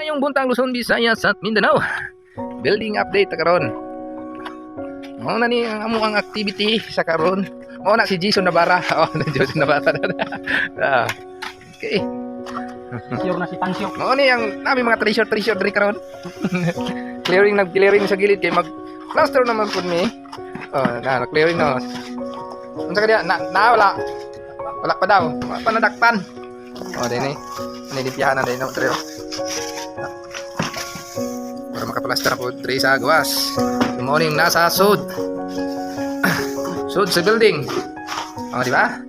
Ngayong buntang Luzon, Visayas at Mindanao. Building update karon. Mao na ni ang amo ang activity sa karon. Mao na si Jason Navarra. Oh, na Jason Navarra. ah. Okay. Siyog na si Tansyok. Mao ni ang nami mga treasure treasure diri karon. clearing nag clearing sa gilid kay mag plaster naman pud mi. Oh, na clearing na. Unsa kaya na, na wala. Wala pa daw. Wala pa nadakpan. Oh, din ni. Nilipyahan na din no trio. Para makaplaster po diri sa gawas. Good morning nasa sud. sud sa building. Oh, di ba?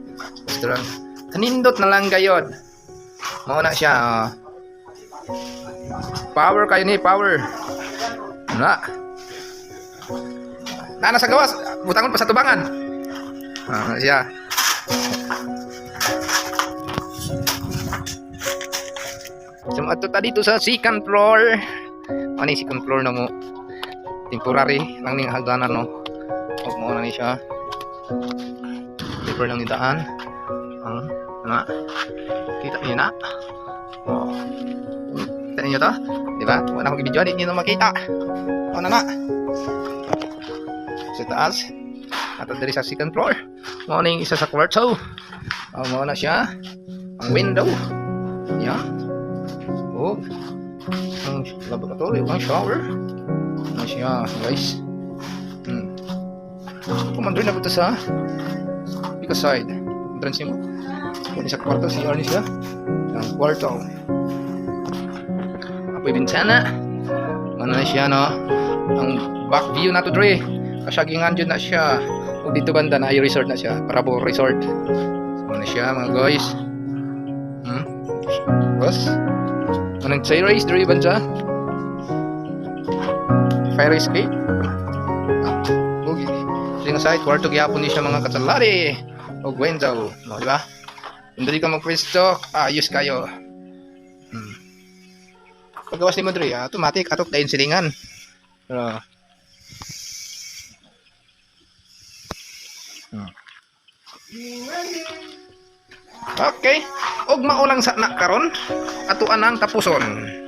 Restaurant. Kanindot na lang gayod. Mao na siya. oh. Power kayo ni, power. Na. Na nasa gawas, butangon pa sa tubangan. Ah, siya. So, ato ta dito sa second floor. Ano yung second floor na mo? Temporary lang ning hagdanan no. Huwag mo na ni siya. Paper lang ni daan. Ang, na. Kita niyo na. Oh. Kita niyo to? Di ba? Wala akong video, hindi niyo na makita. O na na. Sa taas. At diri sa second floor. Morning isa sa kwarto. Oh, mo na siya. Ang window. Yan. Oh. Ang laboratory, ang shower. Ano siya, guys. Hmm. Kumandun na ba ito sa Because side. Entrance mo. Kung sa kwarto, CR ni siya. Ang kwarto. Apoy bintana. Ano na siya, no? Ang back view na to, Dre. Kasyagingan dyan na siya. O dito banda na ay resort na siya. Parabo resort. So, ano siya, mga guys. Hmm? Boss? Anong say race, Dre, banda? Fire escape? Ah, okay. Sing side, kwarto gyapon ni siya mga katsalari. O Gwenzo. No, di ba? Dali ka magpwesto, ayos kayo. Hmm. Paggawas ni Madre, ah, automatic, atok dahin silingan. Pero, Hmm. Okay. Og maulang sa na karon ato anang tapuson.